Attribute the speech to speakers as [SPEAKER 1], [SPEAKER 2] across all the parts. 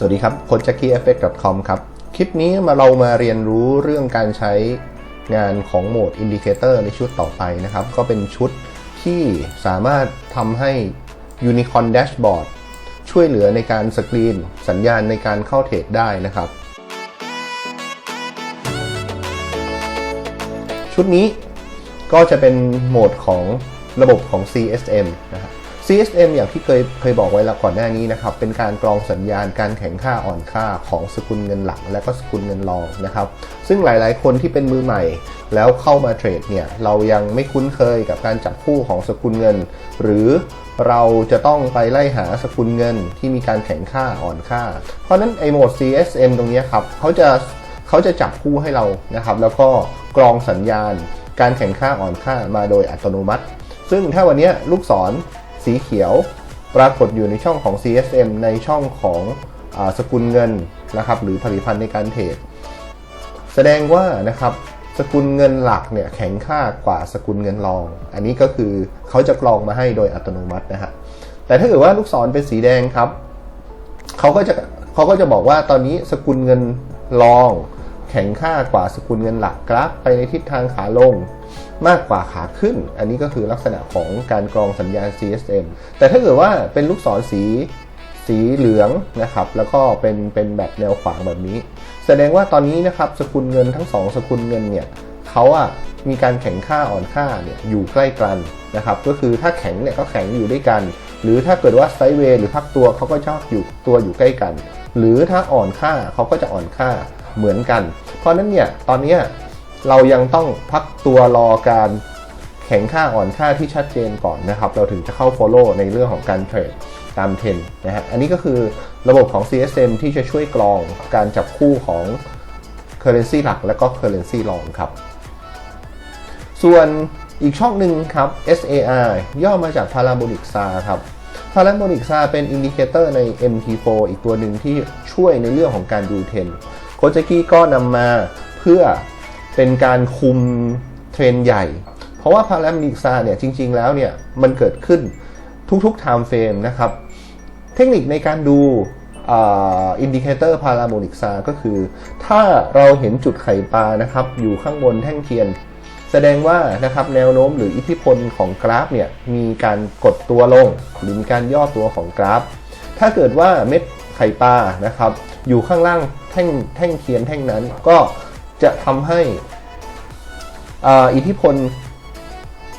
[SPEAKER 1] สวัสดีครับโคจ a c k i e f f e c t c o m ครับ คลิปนี้มาเรามาเรียนรู้เรื่องการใช้งานของโหมด Indicator ในชุดต่อไปนะครับ ก็เป็นชุดที่สามารถทำให้ Unicorn Dashboard ช่วยเหลือในการสกรีน สัญญาณในการเข้าเทรดได้นะครับ ชุดนี้ก็จะเป็นโหมดของระบบของ CSM นะครับ CSM อย่างที่เคยเคยบอกไว้แล้วก่อนหน้านี้นะครับ เป็นการกรองสัญญาณการแข่งค่าอ่อนค่าของสกุลเงินหลัก และก็สกุลเงินรองนะครับ ซึ่งหลายๆ คนที่เป็นมือใหม่ แล้วเข้ามาเทรดเนี่ย เรายังไม่คุ้นเคยกับการจับคู่ของสกุลเงิน หรือเราจะต้องไปไล่หาสกุลเงินที่มีการแข่งค่าอ่อนค่า เพราะนั้นไอโหมด CSM ตรงนี้ครับเขาจะเขาจะจับคู่ให้เรานะครับ แล้วก็กรองสัญญาณ การแข่งค่าอ่อนค่ามาโดยอัตโนมัติ ซึ่งถ้าวันนี้ลูกศร สีเขียวปรากฏอยู่ในช่องของ CSM ในช่องของอสกุลเงินนะครับหรือผลิตภัณฑ์ในการเทรดแสดงว่านะครับสกุลเงินหลักเนี่ยแข็งค่ากว่าสกุลเงินรอง อันนี้ก็คือเขาจะกรองมาให้โดยอัตโนมัตินะฮะแต่ถ้าเกิดว่าลูกศรเป็นสีแดงครับเขาก็จะเขาก็จะบอกว่าตอนนี้สกุลเงินรอง แข็งค่ากว่าสกุลเงินหลักกราฟไปในทิศทางขาลง มากกว่าขาขึ้น อันนี้ก็คือลักษณะของการกรองสัญญาณ CSM แต่ถ้าเกิดว่าเป็นลูกศรสีสีเหลืองนะครับ แล้วก็เป็นเป็นแบบแนวขวางแบบนี้ แสดงว่าตอนนี้นะครับสกุลเงินทั้งสองสกุลเงินเนี่ยเขาอะมีการแข็งค่าอ่อนค่าเนี่ยอยู่ใกล้กันนะครับ ก็คือถ้าแข็งเนี่ยก็แข็งอยู่ด้วยกัน หรือถ้าเกิดว่าไซด์เวย์หรือพักตัวเขาก็ชอบอยู่ตัวอยู่ใกล้กัน หรือถ้าอ่อนค่าเขาก็จะอ่อนค่าเหมือนกัน เพราะฉะนั้นเนี่ยตอนเนี้ย เรายังต้องพักตัวรอการแข็งค่าอ่อนค่าที่ชัดเจนก่อนนะครับ เราถึงจะเข้า follow ในเรื่องของการเทรดตามเทรนนะฮะ อันนี้ก็คือระบบของ CSM ที่จะช่วยกรองการจับคู่ของ Currency หลักและก็ Currency รองครับ ส่วนอีกช่องหนึ่งครับ SAR ย่อมาจาก Parabolic SAR ครับ Parabolic SAR เป็นอินดิเคเตอร์ใน MT4 อีกตัวหนึ่งที่ช่วยในเรื่องของการดูเทรนโคจกี้ก็นำมาเพื่อ เป็นการคุมเทรนใหญ่ เพราะว่า Parabolic SAR เนี่ยจริง ๆ แล้วเนี่ยมันเกิดขึ้นทุกๆ time frame นะครับ เทคนิคในการดูอินดิเคเตอร์พาราโบลิกซาก็คือ ถ้าเราเห็นจุดไข่ปลานะครับ อยู่ข้างบนแท่งเทียน แสดงว่านะครับแนวโน้มหรืออิทธิพลของกราฟเนี่ยมีการกดตัวลง หรือมีการย่อตัวของกราฟ ถ้าเกิดว่าเม็ดไข่ปลานะครับ อยู่ข้างล่างแท่งแท่งเทียนแท่งนั้นก็จะทำให้ อิทธิพล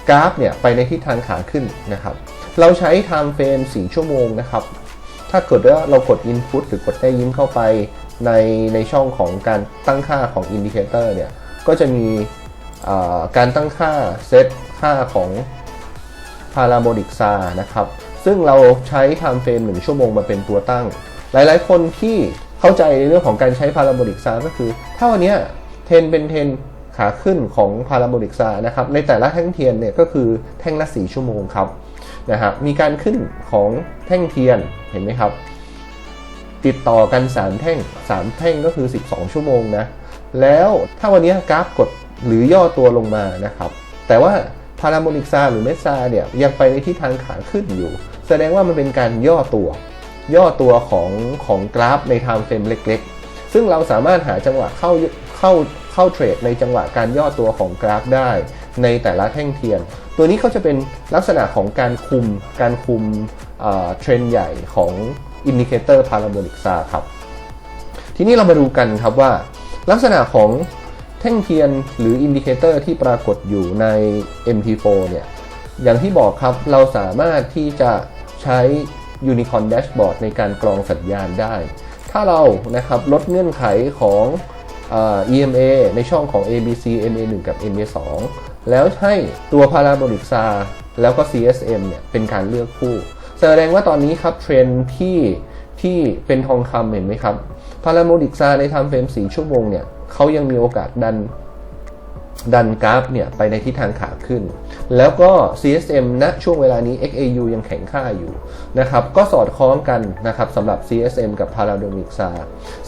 [SPEAKER 1] กราฟเนี่ยไปในทิศทางขาขึ้นนะครับ เราใช้ time frame 4 ชั่วโมงนะครับ ถ้าเกิดว่าเรากด input หรือกดได้ยิ้มเข้าไปในในช่องของการตั้งค่าของ indicator เนี่ย ก็จะมีการตั้งค่าเซตค่าของ parabolic s a นะครับ ซึ่งเราใช้ time frame 1 ชั่วโมงมาเป็นตัวตั้ง หลายๆ คนที่เข้าใจในเรื่องของการใช้ parabolic s a ก็คือ ถ้าวันนี้เทนเป็นเทน ขาขึ้นของพาราโบลิกซานะครับในแต่ละแท่งเทียนเนี่ยก็คือแท่งละ 4 ชั่วโมงครับนะครับมีการขึ้นของแท่งเทียนเห็นไหมครับ ติดต่อกัน 3 แท่ง 3 แท่งก็คือ 12 ชั่วโมงนะแล้วถ้าวันนี้กราฟกดหรือย่อตัวลงมานะครับแต่ว่าพาราโบลิกซาหรือเมซาเนี่ยยังไปในทิศทางขาขึ้นอยู่ แสดงว่ามันเป็นการย่อตัว ย่อตัวของของกราฟในไทม์เฟรมเล็ก ๆ ซึ่งเราสามารถหาจังหวะเข้าเข้า เข้าเทรดในจังหวะการย่อตัวของกราฟได้ ในแต่ละแท่งเทียน ตัวนี้เขาจะเป็นลักษณะของการคุมการคุมเทรนใหญ่ของอินดิเคเตอร์พาราโบลิกซาครับ ทีนี้เรามาดูกันครับว่า ลักษณะของแท่งเทียนหรืออินดิเคเตอร์ที่ปรากฏอยู่ใน MT4 เนี่ย อย่างที่บอกครับเราสามารถที่จะใช้ Unicorn Dashboard ในการกรองสัญญาณได้ ถ้าเรานะครับลดเงื่อนไขของ EMA ในช่องของ ABC MA1 กับ MA2 แล้วให้ตัว Parabolic SAR แล้วก็ CSM เนี่ยเป็นการเลือกคู่ แสดงว่าตอนนี้ครับเทรนที่ที่เป็นทองคำเห็นไหมครับ Parabolic SAR ในทำเฟรม 4 ชั่วโมงเนี่ยเขายังมีโอกาสดันดันกราฟเนี่ยไปในทิศทางขาขึ้น แล้วก็ CSM ณช่วงเวลานี้ XAU ยังแข็งค่าอยู่นะครับก็สอดคล้องกันนะครับสำหรับ CSM กับ Paradomic SAR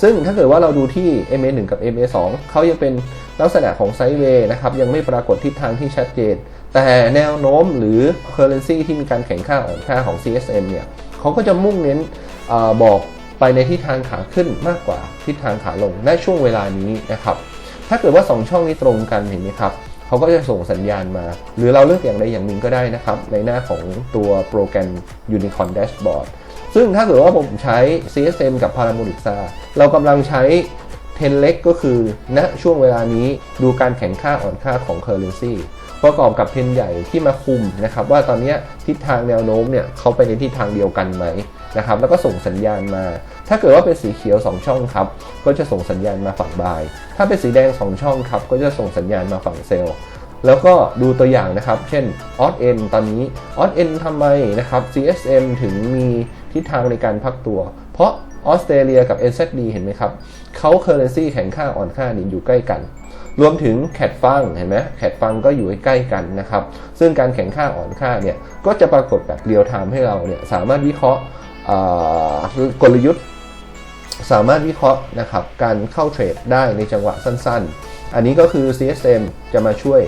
[SPEAKER 1] ซึ่งถ้าเกิดว่าเราดูที่ MA1 กับ MA2 เขายังเป็นลักษณะของไซด์เวย์นะครับยังไม่ปรากฏทิศทางที่ชัดเจน แต่แนวโน้มหรือ currency ที่มีการแข่งค่าอ่อนค่าของ CSM เนี่ยเขาก็จะมุ่งเน้นอบอกไปในทิศทางขาขึ้นมากกว่าทิศทางขาลงในช่วงเวลานี้นะครับถ้าเกิดว่า 2 ช่องนี้ตรงกันเห็นไหมครับ เขาก็จะส่งสัญญาณมา หรือเราเลือกอย่างใดอย่างหนึ่งก็ได้นะครับ ในหน้าของตัวโปรแกรม Unicorn Dashboard ซึ่งถ้าเกิดว่าผมใช้ CSM กับ p a r a m o n i x a เรากำลังใช้เทนเล็กก็คือณช่วงเวลานี้ดูการแข่งค่าอ่อนค่าของ Currency ประกอบกับเทรนใหญ่ที่มาคุมนะครับว่าตอนนี้ทิศทางแนวโน้มเนี่ยเขาไปในทิศทางเดียวกันไหมนะครับแล้วก็ส่งสัญญาณมา ถ้าเกิดว่าเป็นสีเขียว 2 ช่องครับก็จะส่งสัญญาณมาฝั่งบาย ถ้าเป็นสีแดง 2 ช่องครับก็จะส่งสัญญาณมาฝั่งเซลล์แล้วก็ดูตัวอย่างนะครับ เช่น o d n ตอนนี้ o d n ทำไมนะครับ CSM ถึงมีทิศทางในการพักตัว เพราะออสเตรเลียกับ NZD เห็นไหมครับเขา currency แข็งค่าอ่อนค่านี่อยู่ใกล้กัน รวมถึงแคดฟังเห็นไหมแคดฟังก็อยู่ใกล้กันนะครับ ซึ่งการแข่งค่าอ่อนค่าเนี่ยก็จะปรากฏแบบเรียลไทม์ให้เราเนี่ยสามารถวิเคราะห์กลยุทธ์ สามารถวิเคราะห์นะครับการเข้าเทรดได้ในจังหวะสั้นๆ อันนี้ก็คือ CSM จะมาช่วย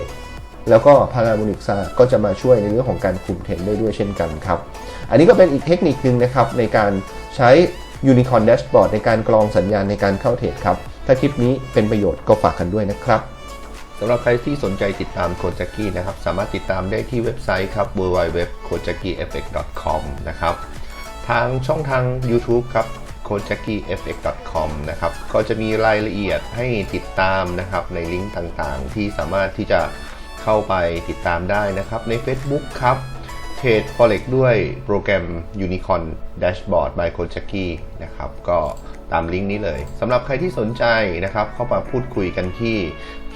[SPEAKER 1] แล้วก็ Parabolic s a ก็จะมาช่วยในเรื่องของการคุมเทรนได้ด้วยเช่นกันครับ อันนี้ก็เป็นอีกเทคนิคนึงนะครับในการใช้ Unicorn Dashboard ในการกรองสัญญาณในการเข้าเทรดครับ ถ้าคลิปนี้เป็นประโยชน์ก็ฝากกันด้วยนะครับ
[SPEAKER 2] สำหรับใครที่สนใจติดตามโคจักกี้นะครับ สามารถติดตามได้ที่เว็บไซต์ครับ www.kojakieffect.com นะครับทางช่องทาง YouTube ครับ kojakieffect.com นะครับก็จะมีรายละเอียดให้ติดตามนะครับในลิงก์ต่างๆ ที่สามารถที่จะเข้าไปติดตามได้นะครับ ใน Facebook ครับเทรด Forex ด้วยโปรแกรม Unicorn Dashboard by Kojaki นะครับก็ ตามลิงก์นี้เลยสำหรับใครที่สนใจนะครับเข้ามาพูดคุยกันที่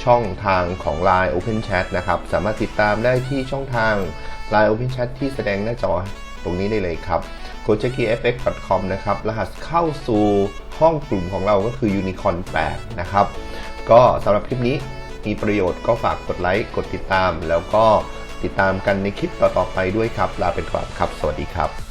[SPEAKER 2] ช่องทางของ Line Open Chat นะครับสามารถติดตามได้ที่ช่องทาง Line Open Chat ที่แสดงหน้าจอตรงนี้ได้เลยครับ k o j a k i f x c o m นะครับรหัสเข้าสู่ห้องกลุ่มของเราก็คือ Unicorn 8 นะครับ ก็สำหรับคลิปนี้มีประโยชน์ก็ฝากกดไลค์ กดติดตาม แล้วก็ติดตามกันในคลิปต่อๆไปด้วยครับ ลาไปก่อนครับ สวัสดีครับ